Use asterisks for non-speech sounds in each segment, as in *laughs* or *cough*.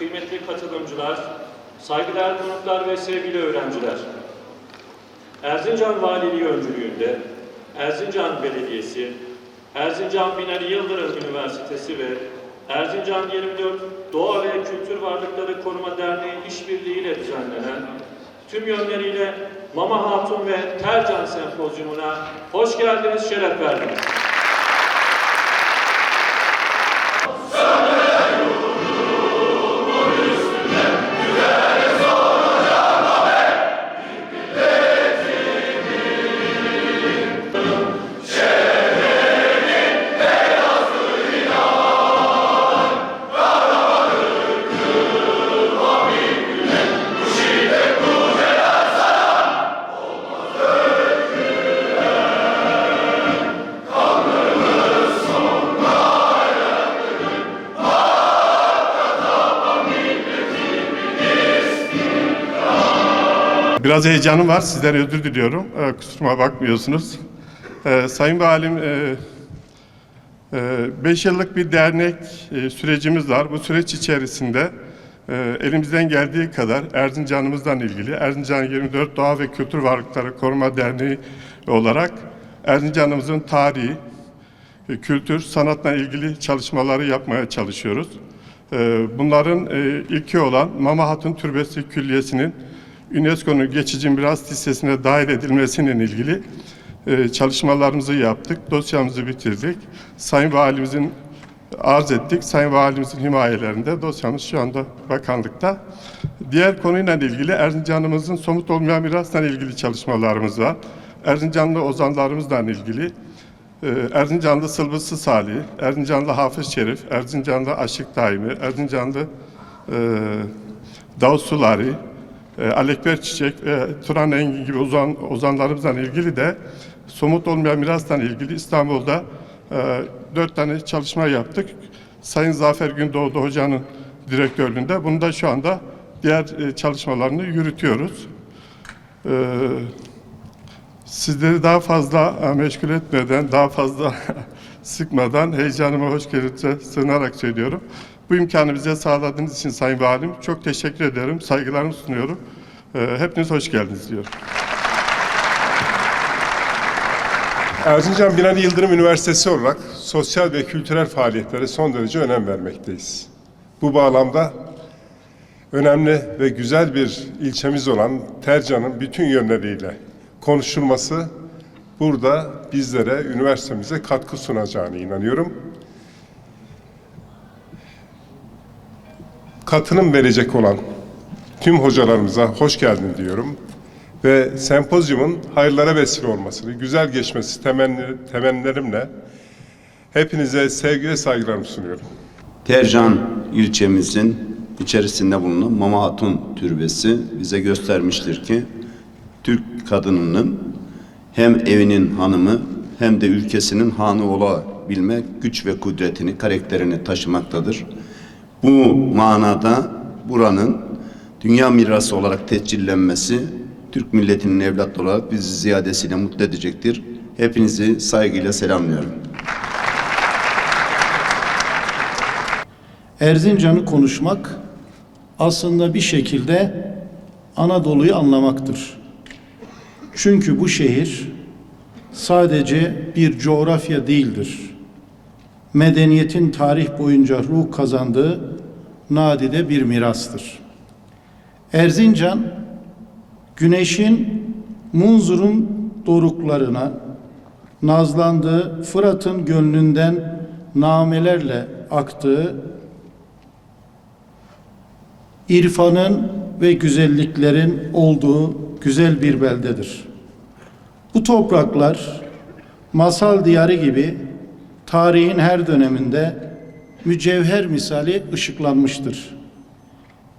kıymetli katılımcılar, saygıdeğer konuklar ve sevgili öğrenciler. Erzincan Valiliği öncülüğünde Erzincan Belediyesi, Erzincan Binali Yıldırım Üniversitesi ve Erzincan 24 Doğa ve Kültür Varlıkları Koruma Derneği işbirliğiyle düzenlenen tüm yönleriyle Mama Hatun ve Tercan Sempozyumuna hoş geldiniz, şeref verdiniz. Biraz heyecanım var. Sizden özür diliyorum. Ee, kusuruma bakmıyorsunuz. Ee, Sayın Valim, 5 yıllık bir dernek e, sürecimiz var. Bu süreç içerisinde e, elimizden geldiği kadar Erzincan'ımızdan ilgili Erzincan 24 Doğa ve Kültür Varlıkları Koruma Derneği olarak Erzincan'ımızın tarihi, e, kültür, sanatla ilgili çalışmaları yapmaya çalışıyoruz. Ee, Bunların e, ilki olan Mama Hatun Türbesi Külliyesi'nin UNESCO'nun geçici miras listesine dahil edilmesinin ilgili e, çalışmalarımızı yaptık. Dosyamızı bitirdik. Sayın Valimizin arz ettik. Sayın Valimizin himayelerinde dosyamız şu anda bakanlıkta. Diğer konuyla ilgili Erzincan'ımızın somut olmayan mirasla ilgili çalışmalarımız var. Erzincanlı ozanlarımızla ilgili ee, Erzincanlı Sılbısı Salih, Erzincanlı Hafız Şerif, Erzincanlı Aşık Daimi, Erzincanlı e, Davut Sulari, e, Alekber Çiçek ve Turan Engin gibi ozan, ozanlarımızla ilgili de somut olmayan mirasla ilgili İstanbul'da e, dört tane çalışma yaptık. Sayın Zafer Gündoğdu Hoca'nın direktörlüğünde. Bunu da şu anda diğer e, çalışmalarını yürütüyoruz. Ee, Sizleri daha fazla e, meşgul etmeden, daha fazla *laughs* sıkmadan heyecanıma hoş geldinize sığınarak söylüyorum. Bu imkanı bize sağladığınız için Sayın Valim çok teşekkür ederim, saygılarımı sunuyorum. Ee, Hepiniz hoş geldiniz diyorum. Erzincan Binali Yıldırım Üniversitesi olarak sosyal ve kültürel faaliyetlere son derece önem vermekteyiz. Bu bağlamda önemli ve güzel bir ilçemiz olan Tercan'ın bütün yönleriyle konuşulması burada bizlere, üniversitemize katkı sunacağını inanıyorum. Katılım verecek olan tüm hocalarımıza hoş geldin diyorum ve sempozyumun hayırlara vesile olmasını, güzel geçmesi temenni, temennilerimle hepinize sevgi ve saygılarımı sunuyorum. Tercan ilçemizin içerisinde bulunan Mama Hatun Türbesi bize göstermiştir ki Türk kadınının hem evinin hanımı hem de ülkesinin hanı olabilme güç ve kudretini, karakterini taşımaktadır. Bu manada buranın dünya mirası olarak tescillenmesi Türk milletinin evlatları olarak bizi ziyadesiyle mutlu edecektir. Hepinizi saygıyla selamlıyorum. Erzincan'ı konuşmak aslında bir şekilde Anadolu'yu anlamaktır. Çünkü bu şehir sadece bir coğrafya değildir. Medeniyetin tarih boyunca ruh kazandığı nadide bir mirastır. Erzincan, güneşin Munzur'un doruklarına, nazlandığı Fırat'ın gönlünden namelerle aktığı irfanın ve güzelliklerin olduğu güzel bir beldedir. Bu topraklar masal diyarı gibi tarihin her döneminde mücevher misali ışıklanmıştır.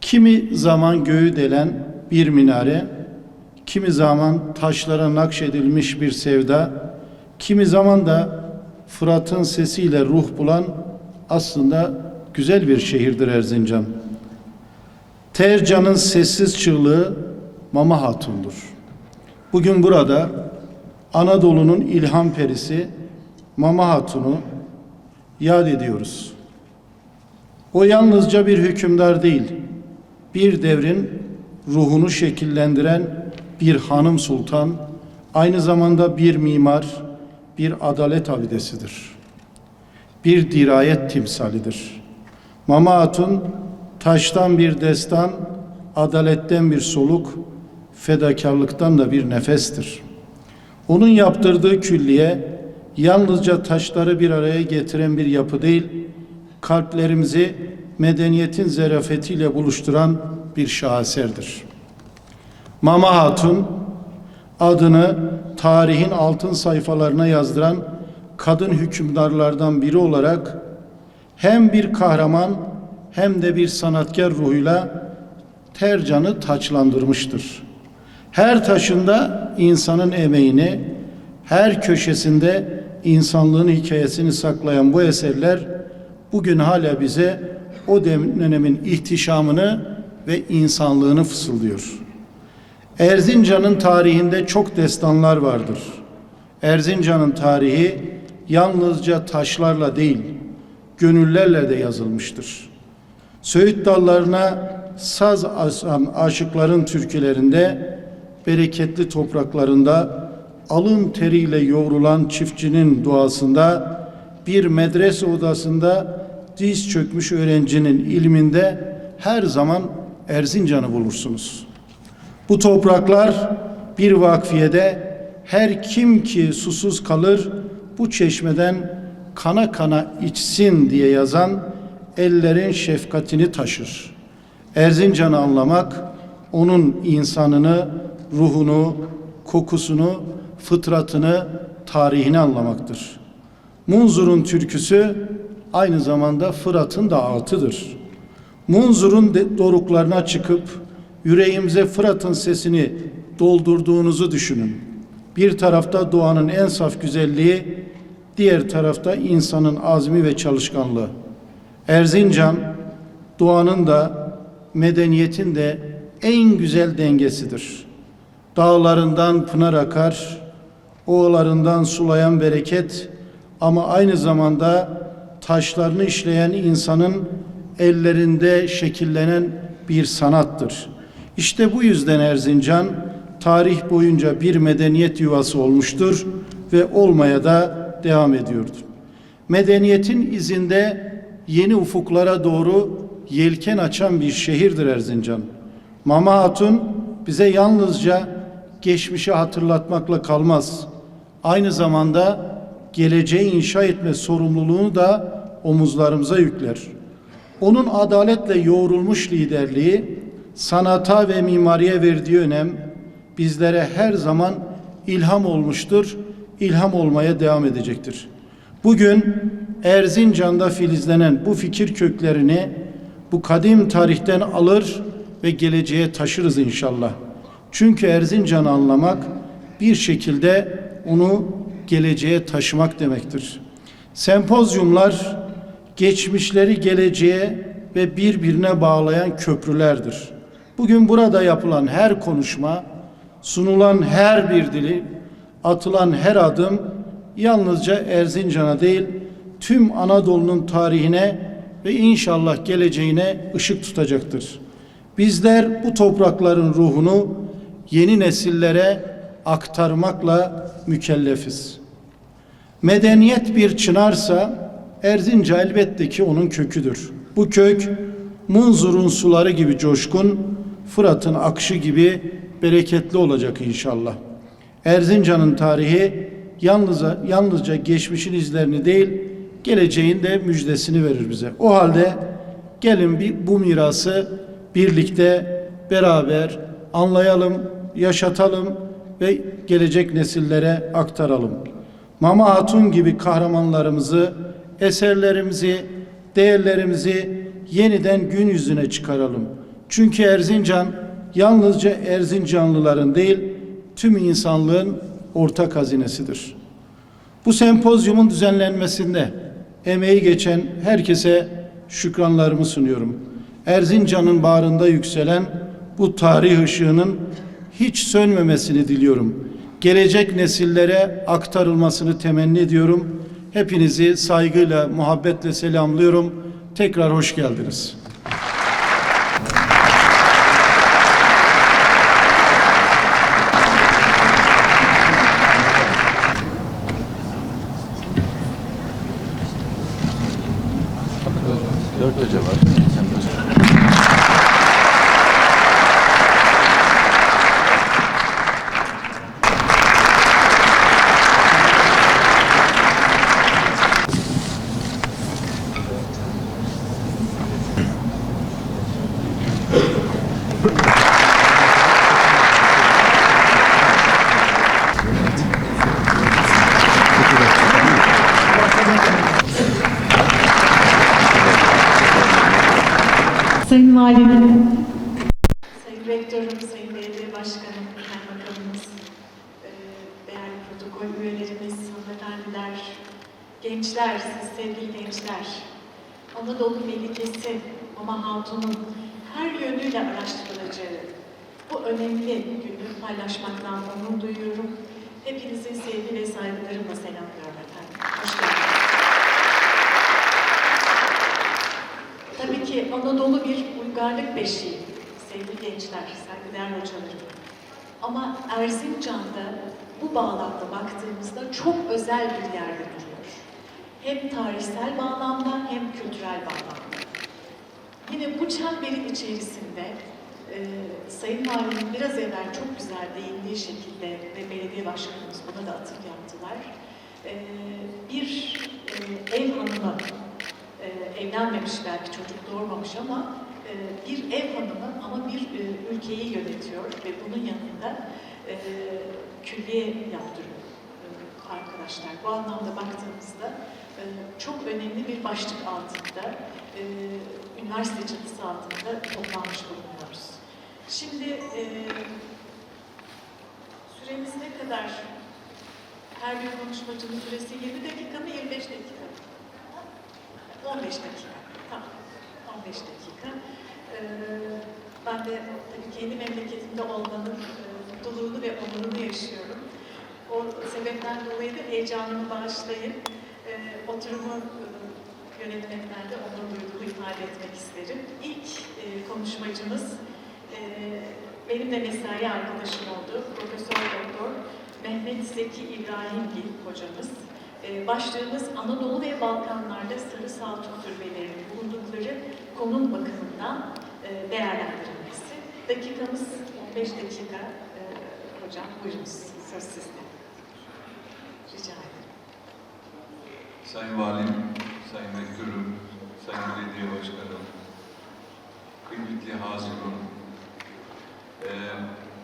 Kimi zaman göğü delen bir minare, kimi zaman taşlara nakşedilmiş bir sevda, kimi zaman da Fırat'ın sesiyle ruh bulan aslında güzel bir şehirdir Erzincan. Tercan'ın sessiz çığlığı Mama Hatun'dur. Bugün burada Anadolu'nun ilham perisi Mama Hatun'u yad ediyoruz. O yalnızca bir hükümdar değil, bir devrin ruhunu şekillendiren bir hanım sultan, aynı zamanda bir mimar, bir adalet abidesidir. Bir dirayet timsalidir. Mama Hatun taştan bir destan, adaletten bir soluk, fedakarlıktan da bir nefestir. Onun yaptırdığı külliye yalnızca taşları bir araya getiren bir yapı değil, kalplerimizi medeniyetin zerafetiyle buluşturan bir şaheserdir. Mama Hatun adını tarihin altın sayfalarına yazdıran kadın hükümdarlardan biri olarak hem bir kahraman hem de bir sanatkar ruhuyla Tercan'ı taçlandırmıştır. Her taşında insanın emeğini, her köşesinde insanlığın hikayesini saklayan bu eserler bugün hala bize o dönemin ihtişamını ve insanlığını fısıldıyor. Erzincan'ın tarihinde çok destanlar vardır. Erzincan'ın tarihi yalnızca taşlarla değil, gönüllerle de yazılmıştır. Söğüt dallarına saz asan aşıkların türkülerinde, bereketli topraklarında, alın teriyle yoğrulan çiftçinin duasında, bir medrese odasında diz çökmüş öğrencinin ilminde her zaman Erzincan'ı bulursunuz. Bu topraklar bir vakfiyede her kim ki susuz kalır bu çeşmeden kana kana içsin diye yazan ellerin şefkatini taşır. Erzincan'ı anlamak onun insanını, ruhunu, kokusunu, fıtratını, tarihini anlamaktır. Munzur'un türküsü aynı zamanda Fırat'ın da altıdır. Munzur'un doruklarına çıkıp yüreğimize Fırat'ın sesini doldurduğunuzu düşünün. Bir tarafta doğanın en saf güzelliği, diğer tarafta insanın azmi ve çalışkanlığı. Erzincan doğanın da medeniyetin de en güzel dengesidir. Dağlarından pınar akar, oğlarından sulayan bereket ama aynı zamanda taşlarını işleyen insanın ellerinde şekillenen bir sanattır. İşte bu yüzden Erzincan tarih boyunca bir medeniyet yuvası olmuştur ve olmaya da devam ediyordur. Medeniyetin izinde yeni ufuklara doğru yelken açan bir şehirdir Erzincan. Mama Hatun bize yalnızca geçmişi hatırlatmakla kalmaz. Aynı zamanda geleceği inşa etme sorumluluğunu da omuzlarımıza yükler. Onun adaletle yoğrulmuş liderliği, sanata ve mimariye verdiği önem bizlere her zaman ilham olmuştur, ilham olmaya devam edecektir. Bugün Erzincan'da filizlenen bu fikir köklerini bu kadim tarihten alır ve geleceğe taşırız inşallah. Çünkü Erzincan'ı anlamak bir şekilde onu geleceğe taşımak demektir. Sempozyumlar geçmişleri geleceğe ve birbirine bağlayan köprülerdir. Bugün burada yapılan her konuşma, sunulan her bir dili, atılan her adım yalnızca Erzincan'a değil, tüm Anadolu'nun tarihine ve inşallah geleceğine ışık tutacaktır. Bizler bu toprakların ruhunu yeni nesillere aktarmakla mükellefiz. Medeniyet bir çınarsa Erzinca elbette ki onun köküdür. Bu kök Munzur'un suları gibi coşkun, Fırat'ın akışı gibi bereketli olacak inşallah. Erzincan'ın tarihi yalnızca, yalnızca geçmişin izlerini değil, geleceğin de müjdesini verir bize. O halde gelin bir, bu mirası birlikte beraber anlayalım, yaşatalım ve gelecek nesillere aktaralım. Mama Hatun gibi kahramanlarımızı, eserlerimizi, değerlerimizi yeniden gün yüzüne çıkaralım. Çünkü Erzincan yalnızca Erzincanlıların değil, tüm insanlığın ortak hazinesidir. Bu sempozyumun düzenlenmesinde emeği geçen herkese şükranlarımı sunuyorum. Erzincan'ın bağrında yükselen bu tarih ışığının hiç sönmemesini diliyorum. Gelecek nesillere aktarılmasını temenni ediyorum. Hepinizi saygıyla, muhabbetle selamlıyorum. Tekrar hoş geldiniz. Sayın Valim, Sayın Rektörüm, Sayın Belediye Başkanım, Kaymakamımız, eee, değerli protokol üyelerimiz, hanımefendiler, gençler, siz sevgili gençler, Anadolu Melikesi Mama Hatun'un her yönüyle araştırılacağı bu önemli günü paylaşmaktan onur duyuyorum. Hepinizi sevgi ve saygılarımla selamlıyorum efendim. Hoş geldiniz. Tabii ki Anadolu bir uygarlık beşiği, sevgili gençler, saygıdeğer hocalarım. Ama Erzincan'da bu bağlamda baktığımızda çok özel bir yerde duruyor. Hem tarihsel bağlamda hem kültürel bağlamda. Yine bu çemberin içerisinde e, Sayın Valim biraz evvel çok güzel değindiği şekilde ve belediye başkanımız buna da atıf yaptılar. E, bir e, ev hanımı e, evlenmemiş belki çocuk doğurmamış ama bir ev hanımı ama bir e, ülkeyi yönetiyor ve bunun yanında e, külliye yaptırıyor e, arkadaşlar. Bu anlamda baktığımızda e, çok önemli bir başlık altında e, üniversite çatısı altında toplanmış bulunuyoruz. Şimdi e, süremiz ne kadar? Her bir konuşmacının süresi 20 dakika mı 25 dakika mı? 15 dakika. Tamam. 15 dakika. Ben de tabii kendi memleketimde olmanın e, mutluluğunu ve onurunu yaşıyorum. O sebepten dolayı da heyecanımı bağışlayın. Ee, oturumu e, yönetmekten de onur duyduğumu ifade etmek isterim. İlk e, konuşmacımız e, benim de mesai arkadaşım oldu. Profesör Doktor Mehmet Zeki İbrahimgil hocamız. Başlığımız Anadolu ve Balkanlarda Sarı Saltuk türbelerinin bulundukları konum bakımından e, değerlendirilmesi. Dakikamız 15 dakika. Ee, hocam buyurunuz, söz sizde. Rica ederim. Sayın Valim, Sayın Rektörüm, Sayın Belediye Başkanım, kıymetli Hazirun, eee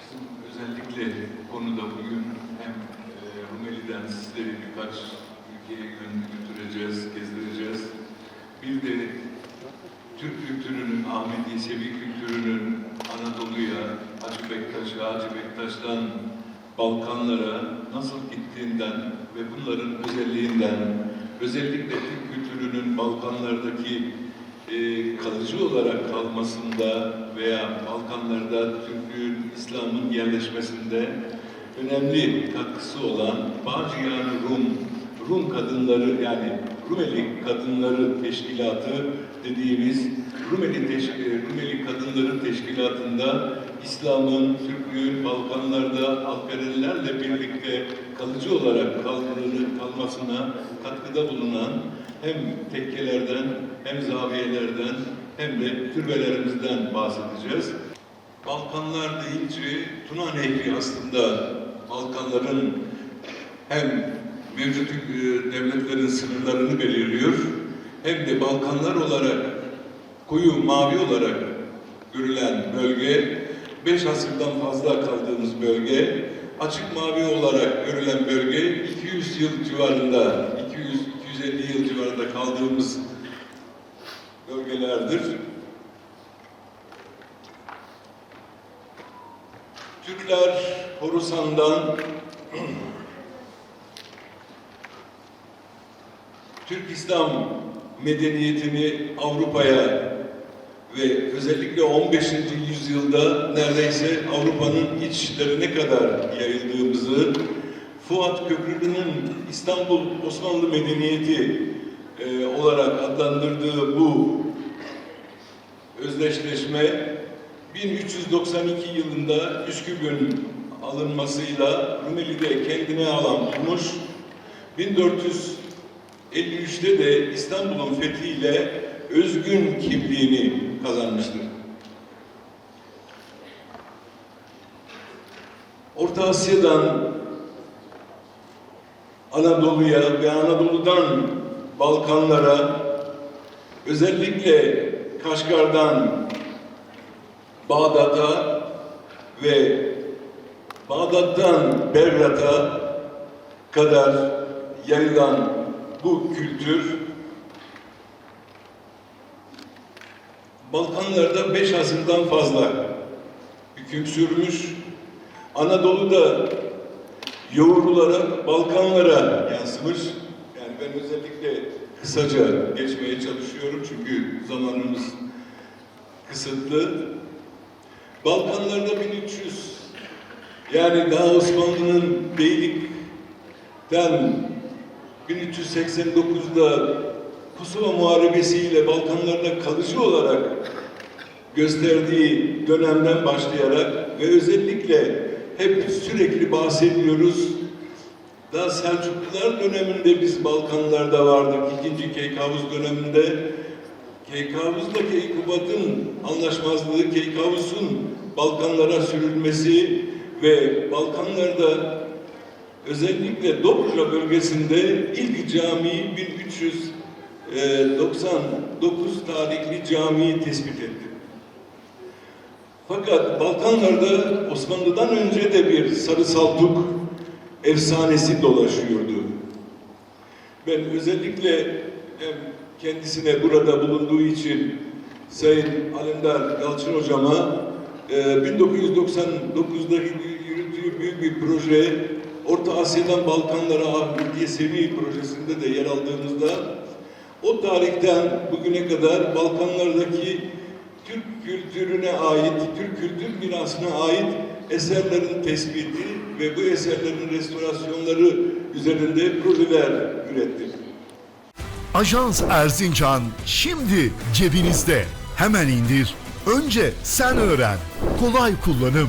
bizim özellikle konuda bugün hem eee, Rumeli'den sizleri birkaç ülkeye gö- götüreceğiz, gezdireceğiz. Bir de Türk kültürünün, Ahmet Yesevi kültürünün Anadolu'ya, Hacı Bektaş'a, Hacı Bektaş'tan Balkanlara nasıl gittiğinden ve bunların özelliğinden, özellikle Türk kültürünün Balkanlardaki e, kalıcı olarak kalmasında veya Balkanlarda Türklüğün, İslam'ın yerleşmesinde önemli katkısı olan Bağcıyan Rum, Rum kadınları yani Rumeli Kadınları Teşkilatı dediğimiz Rumeli, Teş Rumeli Kadınları Teşkilatı'nda İslam'ın, Türklüğün Balkanlarda alperelilerle birlikte kalıcı olarak kaldığını, kalmasına katkıda bulunan hem tekkelerden hem zaviyelerden hem de türbelerimizden bahsedeceğiz. Balkanlar deyince Tuna Nehri aslında Balkanların hem mevcut e, devletlerin sınırlarını belirliyor hem de Balkanlar olarak koyu mavi olarak görülen bölge, beş asırdan fazla kaldığımız bölge, açık mavi olarak görülen bölge 200 yıl civarında, 200-250 yıl civarında kaldığımız bölgelerdir. Türkler Horasan'dan Türk İslam medeniyetini Avrupa'ya ve özellikle 15. yüzyılda neredeyse Avrupa'nın iç işlerine kadar yayıldığımızı, Fuat Köprülü'nün İstanbul Osmanlı Medeniyeti e, olarak adlandırdığı bu özdeşleşme 1392 yılında Üsküp'ün alınmasıyla Rumeli'de kendine alan Muş, 1400 53'te de İstanbul'un fethiyle özgün kimliğini kazanmıştır. Orta Asya'dan Anadolu'ya ve Anadolu'dan Balkanlara özellikle Kaşgar'dan Bağdat'a ve Bağdat'tan Berrat'a kadar yayılan bu kültür Balkanlarda beş asırdan fazla hüküm sürmüş. Anadolu'da yoğrularak Balkanlara yansımış. Yani ben özellikle kısaca geçmeye çalışıyorum çünkü zamanımız kısıtlı. Balkanlarda 1300 yani daha Osmanlı'nın beylikten 1389'da Kosova Muharebesi'yle Balkanlarda kalıcı olarak gösterdiği dönemden başlayarak ve özellikle hep sürekli bahsediyoruz. Daha Selçuklular döneminde biz Balkanlarda vardık. ikinci Keykavuz döneminde Keykavuz'la Keykubat'ın anlaşmazlığı, Keykavuz'un Balkanlara sürülmesi ve Balkanlarda özellikle Dobruca bölgesinde ilk camiyi 1399 tarihli camiyi tespit etti. Fakat Balkanlarda Osmanlı'dan önce de bir Sarı Saltuk efsanesi dolaşıyordu. Ben özellikle hem kendisine burada bulunduğu için Sayın Alemdar Yalçın Hocama e, 1999'da yürüttüğü büyük bir proje Orta Asya'dan Balkanlara diye Semih projesinde de yer aldığımızda o tarihten bugüne kadar Balkanlardaki Türk kültürüne ait, Türk kültür mirasına ait eserlerin tespiti ve bu eserlerin restorasyonları üzerinde projeler ürettik. Ajans Erzincan şimdi cebinizde. Hemen indir. Önce sen öğren. Kolay kullanım.